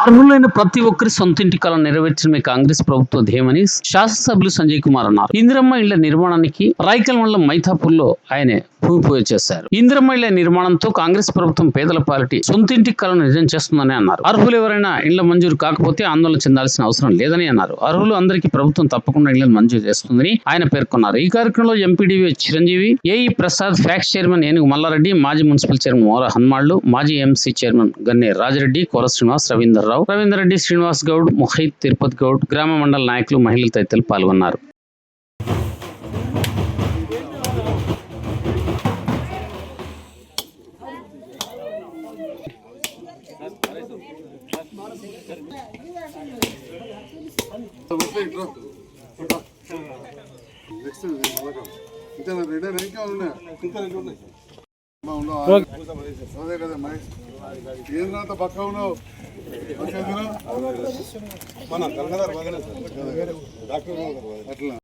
అర్హులైన ప్రతి ఒక్కరి సొంత ఇంటి కళ నెరవేర్చడమే కాంగ్రెస్ ప్రభుత్వ ధ్యేయమని శాసనసభ్యులు సంజయ్ కుమార్ అన్నారు. ఇందిరమ్మ ఇళ్ళ నిర్మాణానికి రైకల్ మండలం మైతాపూర్లో ఆయన భూమి పూజ చేశారు. ఇందిరమ్మ ఇళ్ళ నిర్మాణంతో కాంగ్రెస్ ప్రభుత్వం పేదల పార్టీ సొంత ఇంటి కళను నిజం చేస్తుందని అన్నారు. అర్హులు ఎవరైనా ఇళ్ళ మంజూరు కాకపోతే ఆందోళన చెందాల్సిన అవసరం లేదని అన్నారు. అర్హులు అందరికీ ప్రభుత్వం తప్పకుండా ఇళ్ళను మంజూరు చేస్తుందని ఆయన పేర్కొన్నారు. ఈ కార్యక్రమంలో MPDV Chiranjeevi AE Prasad PACS chairman Enugu Mallareddy మాజీ మున్సిపల్ చైర్మన్ మోర హన్మాళ్ళు మాజీ ఎంసీ చైర్మన్ గన్నే రాజరెడ్డి కోర శ్రీనివాస్ రవీందర్ రావు రవీందర్ రెడ్డి శ్రీనివాస్ గౌడ్ ముహైద్ తిరుపతి గౌడ్ గ్రామ మండల నాయకులు మహిళలు తదితరులు పాల్గొన్నారు. నెక్స్ట్ ఇంకా పక్క ఉన్నావు? పక్క ఎదురు? అట్లా